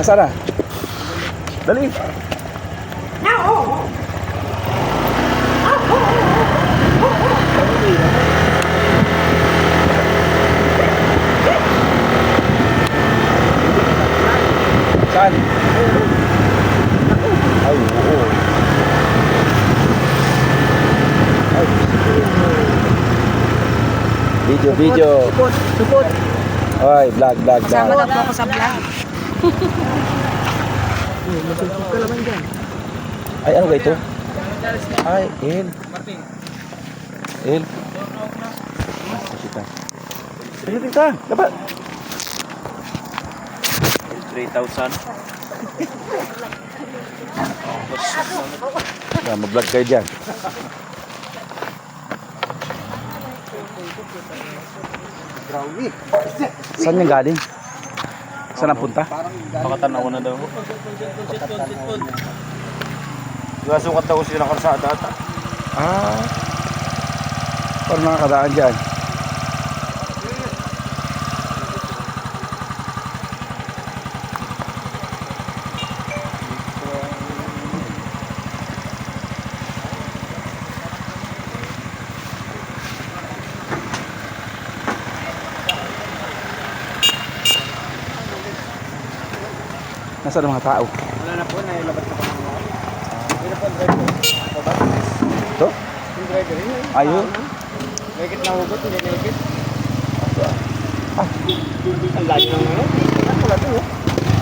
Nasaan na? Dali. Saan? Ay, oo. Ay, Video, video. Support, support. Ay, vlog, vlog, Kasama vlog. na po ako sa vlog. Masupot ka naman dyan. Ay, ano ba ito? Ay, El. El. Kita. Sino kita? Dapat. 3,000. Ah, mag-vlog kayo dyan. Saan yung galing? Saan ang punta? Pakatanaw na daw. Gasukat daw sila karsada ata. Ah. Parang nakakadaan dyan. Nasaan ang mga tao? Wala na po, nailabas na po ng mga. Na po ang driver. Ito? Yung driver yun. Ayun. Nakikit na hugot, hindi nakikit. Ah. Ang layo ng ano. Wala to. oh.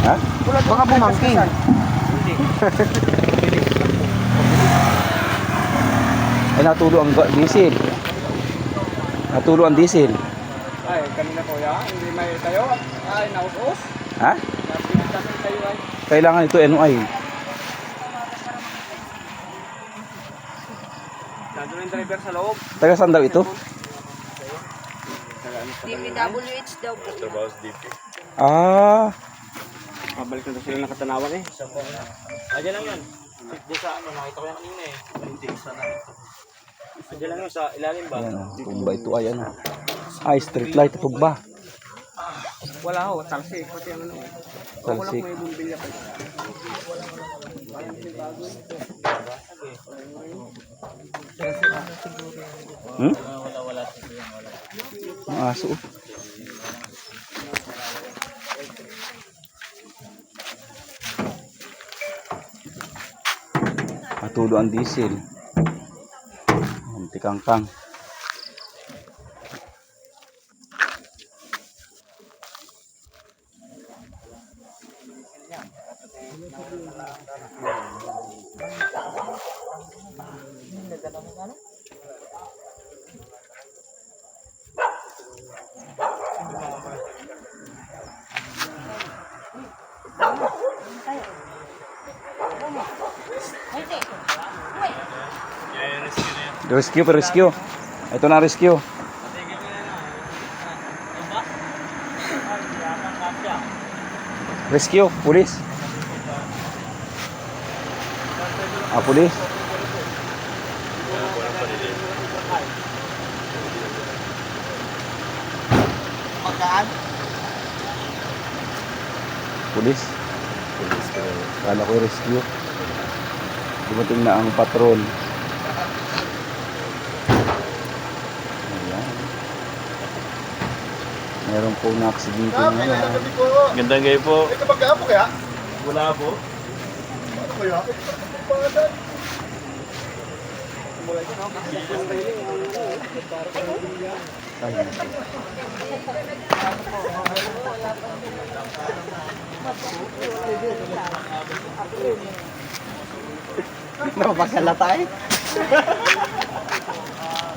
Ha? Wala to. Baka bumangking. Hindi. Ay, natulo ang diesel. Natulo ang diesel. Ay, kanina po ya. Hindi may tayo. Ay, naus-us. Ha? Tayo ay. Kailangan ito NOI. Nandun yung driver sa loob. Taga saan daw ito? DPWH daw po. Trabaho sa DP. Ah, Pabalik na daw sila ng katanawan eh. Dyan lang yun. Diyan sa ano, nakita ko yan kanina eh. Hindi, isa na. Dyan lang yun sa ilalim ba? ayan o. Pugba ito ay ano. Ay, street light. Pugba. Wala ho, talsik. Pati ang ano. Wala Talsik. may bumbilya pa. Hmm? Ang aso. oh. Natulo ang diesel. Munti Rescue pa rescue. Ito na rescue. Rescue, pulis. Ah, pulis. Pagkaan? Pulis. Kala ko rescue. Dumating na ang patrol. Ayan. Meron po na aksidente ngayon. Gandang gayo po. Ito pagkaan mo kaya? Wala po. Ano kaya?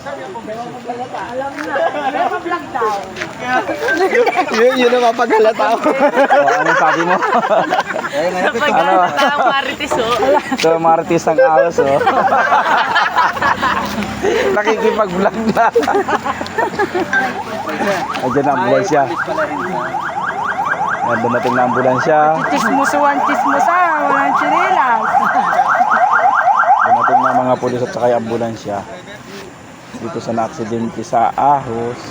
Ayun. Napapagsalata eh. yun, yun ang mapaghalata ako. Oh, anong sabi mo? ano? Ang marites oh. Ito, marites ng awas, oh. Nakikipag-vlog na. Ayan na ambulansya. Ayan, dumating na ambulansya. Chismusuan, chismusa, walang chinilas. Dumating na mga pulis at saka yung ambulansya. Dito sa na-aksidente sa Ahos.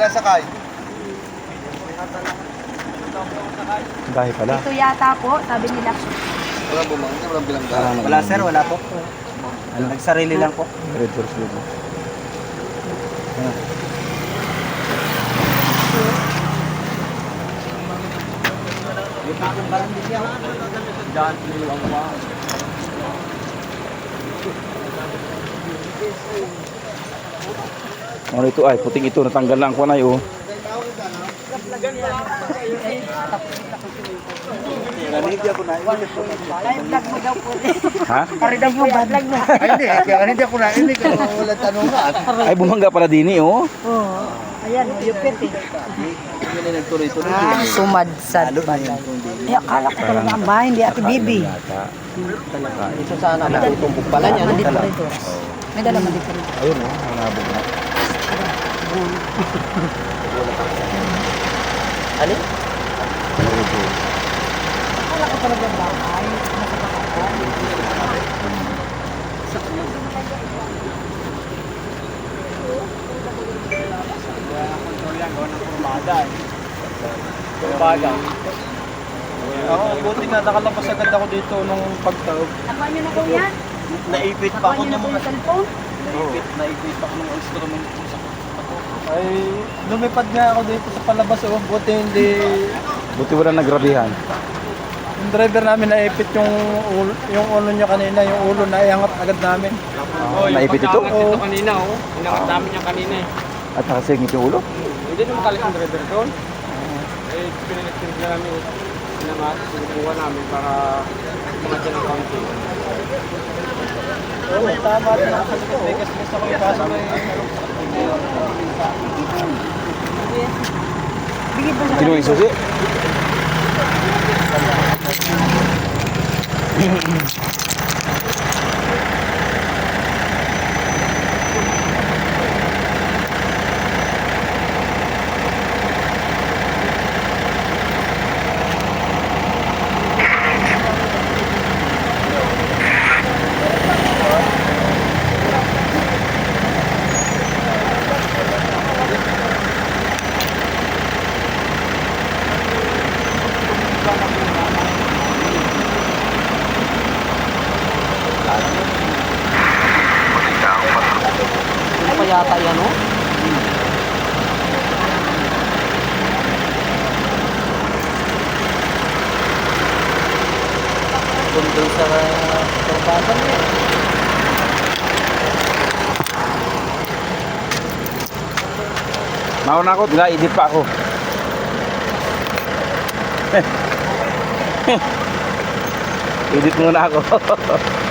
Ilan sakay? Dahil pala. Ito yata po, sabi nila. Parang Wala sir, wala po. Ano? Nagsarili lang po. Red doors dito. Ano? Ano ito ay, puting ito, natanggal na ang kuwanay oh. Live vlog mo daw po. Ha? Mo. Ay hindi, kaya hindi ako na, hindi ko wala tanungan. Ay, bumangga pala din eh oh. Oo. Ayan, yupit eh. Hindi. Ah, sumadsad pala. Eh, akala ko talaga ang bahay, hindi ate Bibi. Ito sana natutumbok pala niya. May dala rito. May dala man dito rito. Ayun oh, hanabog na. Alin? Akala ko talaga ang bahay. Nasa bahay. Baga. Ako, buti nga nakalabas agad ako dito nung pagtawag. Nakuha niyo na po yan? Naipit pa ako ng mga... yung cellphone? Naipit, naipit ako ng instrument ko sa ay, lumipad nga ako dito sa palabas oh. Buti hindi, Buti wala nagrabihan. yung driver namin naipit yung ulo, yung ulo niya kanina, yung ulo na iangat agad namin. Oh, naipit ito? Oo. kanina, oh. Inangat namin niya kanina eh. At nakasingit yung ulo? Hindi naman kalit ang driver doon. Eh, pinilectin na namin. Inangat, sinubukan namin para mga dyan ng kaunti. Oo, tama rin ako sa likod. Kasi gusto ko ipasok na Bigyan ba Sino yung susi? Yata yan oh? Doon sa karbasan niya. Mauna ako, nag-edit pa ako. Edit muna ako.